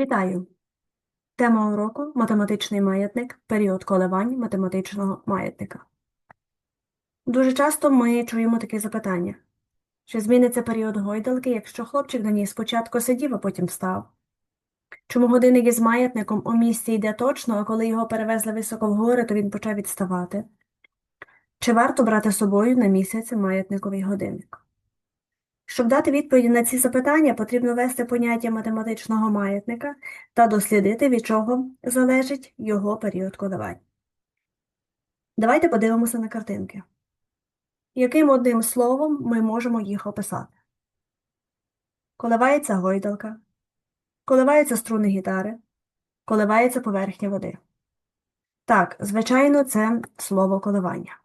Вітаю! Тема уроку математичний маятник, період коливань математичного маятника. Дуже часто ми чуємо такі запитання. Чи зміниться період гойдалки, якщо хлопчик на ній спочатку сидів, а потім встав? Чому годинник із маятником у місці йде точно, а коли його перевезли високо вгори, то він почав відставати? Чи варто брати з собою на місяць маятниковий годинник? Щоб дати відповіді на ці запитання, потрібно ввести поняття математичного маятника та дослідити, від чого залежить його період коливань. Давайте подивимося на картинки. Яким одним словом ми можемо їх описати? Коливається гойдалка, коливаються струни гітари, коливається поверхня води. Так, звичайно, це слово коливання.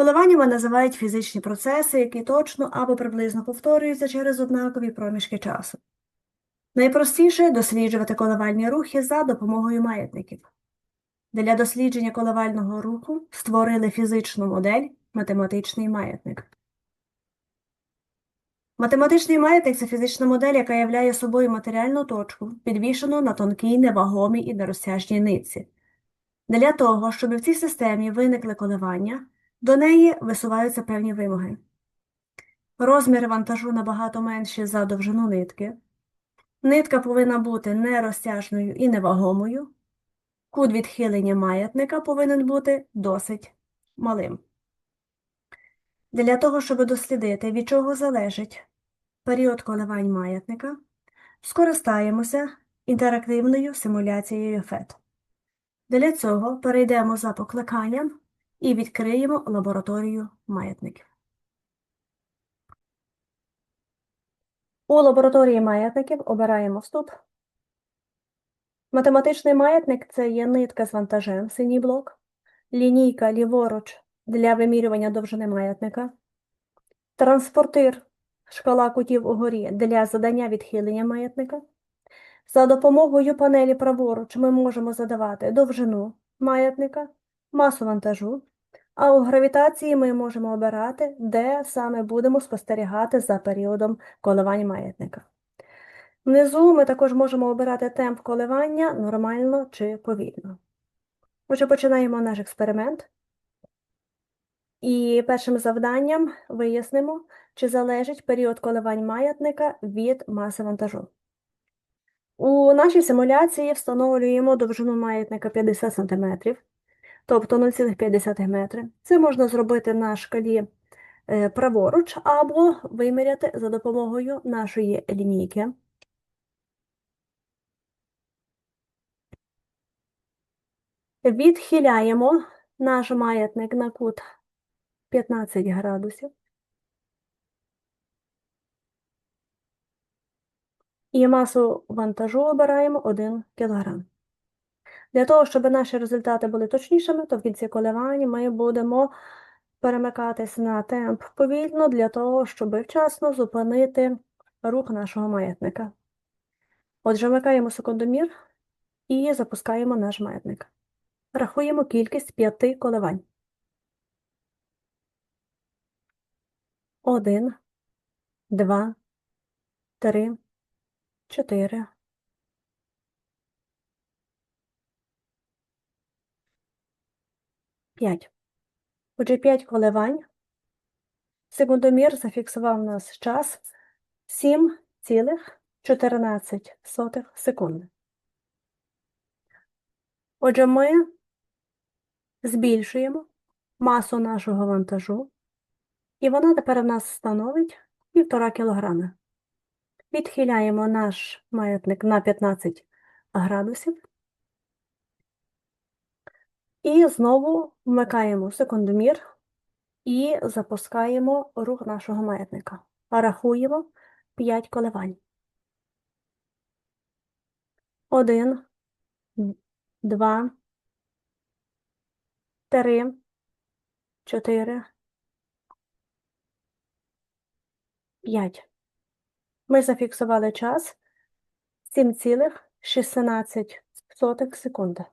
Коливаннями називають фізичні процеси, які точно або приблизно повторюються через однакові проміжки часу. Найпростіше досліджувати коливальні рухи за допомогою маятників. Для дослідження коливального руху створили фізичну модель математичний маятник. Математичний маятник це фізична модель, яка являє собою матеріальну точку, підвішену на тонкій, невагомій і нерозтяжній нитці. Для того, щоб в цій системі виникли коливання, до неї висуваються певні вимоги. Розмір вантажу набагато менший за довжину нитки. Нитка повинна бути нерозтяжною і невагомою. Кут відхилення маятника повинен бути досить малим. Для того, щоб дослідити, від чого залежить період коливань маятника, скористаємося інтерактивною симуляцією FET. Для цього перейдемо за покликанням і відкриємо лабораторію маятників. У лабораторії маятників обираємо вступ. Математичний маятник це є нитка з вантажем, синій блок, лінійка ліворуч для вимірювання довжини маятника, транспортир, шкала кутів угорі для задання відхилення маятника. За допомогою панелі праворуч ми можемо задавати довжину маятника, масу вантажу, а у гравітації ми можемо обирати, де саме будемо спостерігати за періодом коливань маятника. Внизу ми також можемо обирати темп коливання нормально чи повільно. Отже, починаємо наш експеримент. І першим завданням вияснимо, чи залежить період коливань маятника від маси вантажу. У нашій симуляції встановлюємо довжину маятника 50 см, тобто 0,5 метри. Це можна зробити на шкалі е, праворуч або виміряти за допомогою нашої лінійки. Відхиляємо наш маятник на кут 15 градусів. І масу вантажу обираємо 1 кг. Для того, щоб наші результати були точнішими, то в кінці коливання ми будемо перемикатись на темп повільно для того, щоб вчасно зупинити рух нашого маятника. Отже, вмикаємо секундомір і запускаємо наш маятник. Рахуємо кількість п'яти коливань. Один, два, три, чотири, п'ять. Отже, п'ять коливань. Секундомір зафіксував у нас час 7,14 секунди. Отже, ми збільшуємо масу нашого вантажу, і вона тепер в нас становить 1,5 кг. Відхиляємо наш маятник на 15 градусів. І знову вмикаємо секундомір і запускаємо рух нашого маятника. Рахуємо 5 коливань. 1, 2, 3, 4, 5. Ми зафіксували час 7,16 секунди.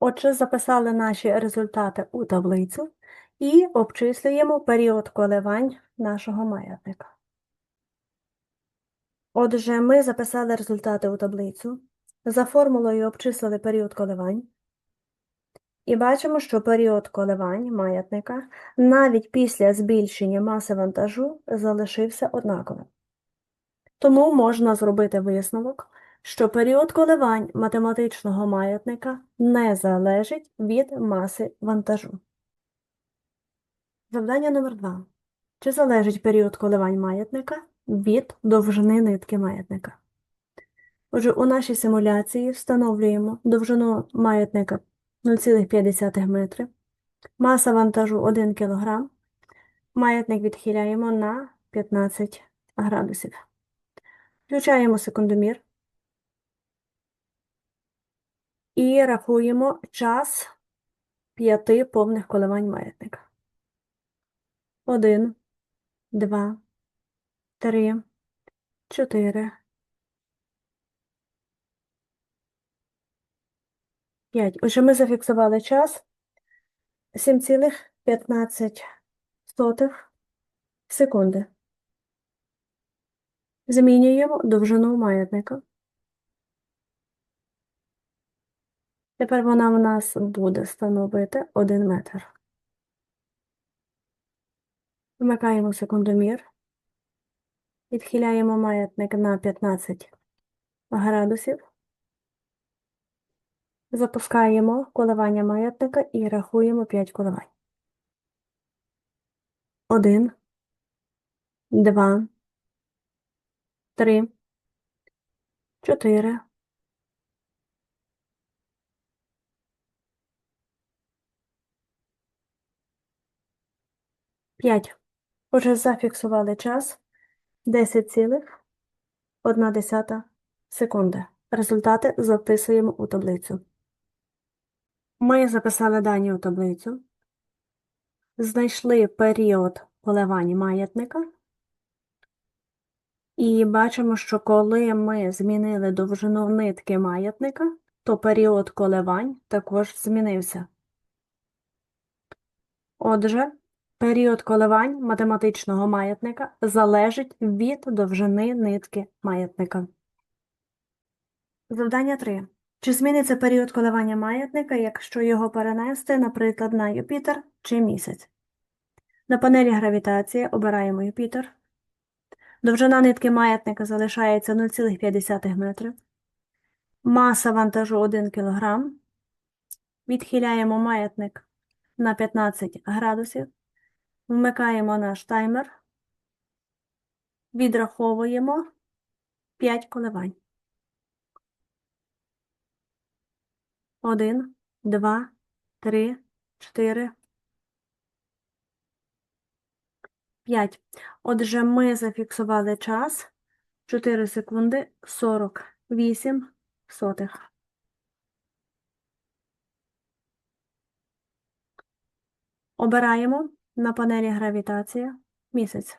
Отже, записали наші результати у таблицю і обчислюємо період коливань нашого маятника. Отже, ми записали результати у таблицю, за формулою обчислили період коливань. І бачимо, що період коливань маятника навіть після збільшення маси вантажу залишився однаковим. Тому можна зробити висновок, що період коливань математичного маятника не залежить від маси вантажу. Завдання номер 2. Чи залежить період коливань маятника від довжини нитки маятника? Отже, у нашій симуляції встановлюємо довжину маятника 0,5 метри, маса вантажу 1 кг, маятник відхиляємо на 15 градусів. Включаємо секундомір і рахуємо час п'яти повних коливань маятника. Один, два, три, чотири, п'ять. Отже, ми зафіксували час 7,15 секунди. Змінюємо довжину маятника. Тепер вона в нас буде становити 1 метр. Вмикаємо секундомір. Відхиляємо маятник на 15 градусів. Запускаємо коливання маятника і рахуємо 5 коливань. 1, 2, 3, 4, 5. Отже, зафіксували час 10,1 секунди. Результати записуємо у таблицю. Ми записали дані у таблицю, знайшли період коливань маятника і бачимо, що коли ми змінили довжину нитки маятника, то період коливань також змінився. Отже, період коливань математичного маятника залежить від довжини нитки маятника. Завдання 3. Чи зміниться період коливання маятника, якщо його перенести, наприклад, на Юпітер чи місяць? На панелі гравітації обираємо Юпітер. Довжина нитки маятника залишається 0,5 метри. Маса вантажу 1 кг. Відхиляємо маятник на 15 градусів. Вмикаємо наш таймер. Відраховуємо 5 коливань. 1, 2, 3, 4, 5. Отже, ми зафіксували час 4 секунди 48 сотих. Обираємо на панелі гравітація місяць.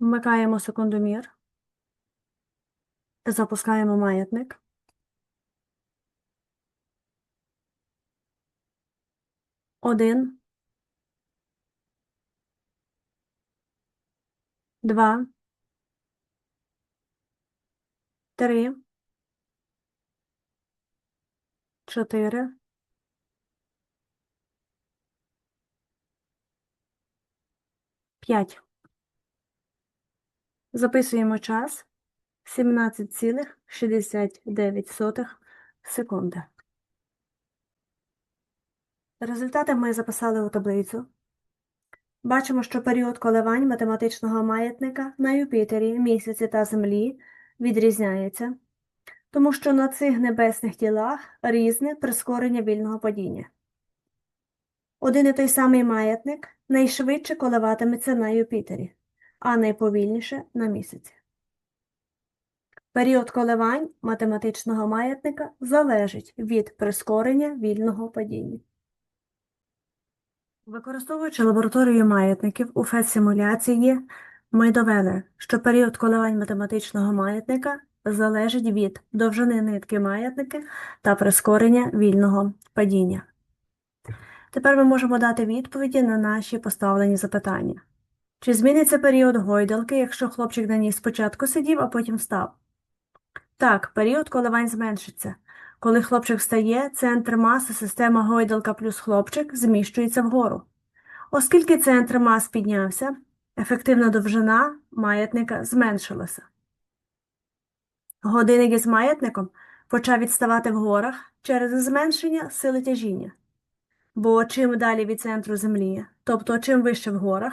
Вмикаємо секундомір. Запускаємо маятник. Один. Два. Три. Чотири. П'ять. Записуємо час 17,69 секунди. Результати ми записали у таблицю. Бачимо, що період коливань математичного маятника на Юпітері, місяці та Землі відрізняється, тому що на цих небесних тілах різне прискорення вільного падіння. Один і той самий маятник найшвидше коливатиметься на Юпітері, а найповільніше на місяці. Період коливань математичного маятника залежить від прискорення вільного падіння. Використовуючи лабораторію маятників у ФЕД-симуляції, ми довели, що період коливань математичного маятника залежить від довжини нитки маятника та прискорення вільного падіння. Тепер ми можемо дати відповіді на наші поставлені запитання. Чи зміниться період гойдалки, якщо хлопчик на ній спочатку сидів, а потім встав? Так, період коливань зменшиться. Коли хлопчик встає, центр маси система гойдалка плюс хлопчик зміщується вгору. Оскільки центр мас піднявся, ефективна довжина маятника зменшилася. Годинник із маятником почав відставати в горах через зменшення сили тяжіння. Бо чим далі від центру Землі, тобто чим вище в горах,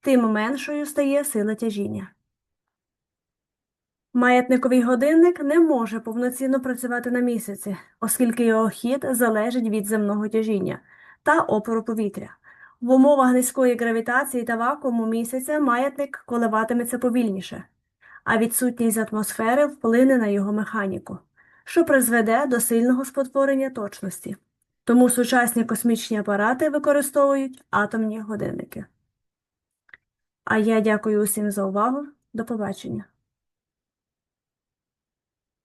тим меншою стає сила тяжіння. Маятниковий годинник не може повноцінно працювати на місяці, оскільки його хід залежить від земного тяжіння та опору повітря. В умовах низької гравітації та вакууму місяця маятник коливатиметься повільніше, а відсутність атмосфери вплине на його механіку, що призведе до сильного спотворення точності. Тому сучасні космічні апарати використовують атомні годинники. А я дякую усім за увагу. До побачення.